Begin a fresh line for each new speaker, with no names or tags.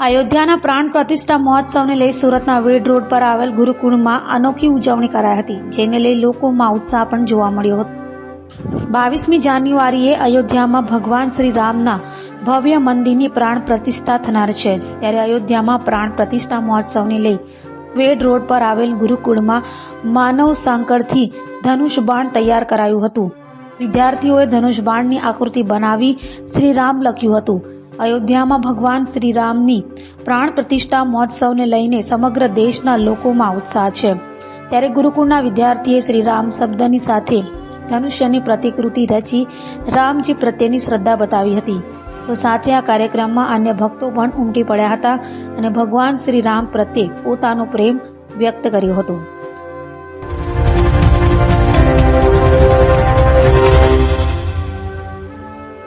અયોધ્યાના પ્રાણ પ્રતિષ્ઠા મહોત્સવને લઈ સુરતના વેડ રોડ પર આવેલ ગુરુકુળમાં અનોખી ઉજવણી કરાઈ હતી, જેને લઈ લોકોમાં ઉત્સાહ પણ જોવા મળ્યો હતો. બાવીસમી જાન્યુઆરીએ અયોધ્યામાં ભગવાન શ્રી રામના ભવ્ય મંદિરની પ્રાણ પ્રતિષ્ઠા થનાર છે. ત્યારે અયોધ્યામાં પ્રાણ પ્રતિષ્ઠા મહોત્સવને લઈ વેડ રોડ પર આવેલ ગુરુકુળમાં માનવ સાંકળથી ધનુષ બાણ તૈયાર કરાયું હતું. વિદ્યાર્થીઓએ ધનુષ બાણની આકૃતિ બનાવી શ્રી રામ લખ્યું હતું. અયોધ્યામાં ભગવાન શ્રી રામની પ્રાણ પ્રતિષ્ઠા મહોત્સવને લઈને સમગ્ર દેશના લોકોમાં ઉત્સાહ છે. ત્યારે ગુરુકુળના વિદ્યાર્થીએ શ્રી રામ શબ્દની સાથે ધનુષ્યની પ્રતિકૃતિ રચી રામજી પ્રત્યેની શ્રદ્ધા બતાવી હતી. તો સાથે આ કાર્યક્રમમાં અન્ય ભક્તો પણ ઉમટી પડ્યા હતા અને ભગવાન શ્રી રામ પ્રત્યે પોતાનો પ્રેમ વ્યક્ત કર્યો હતો.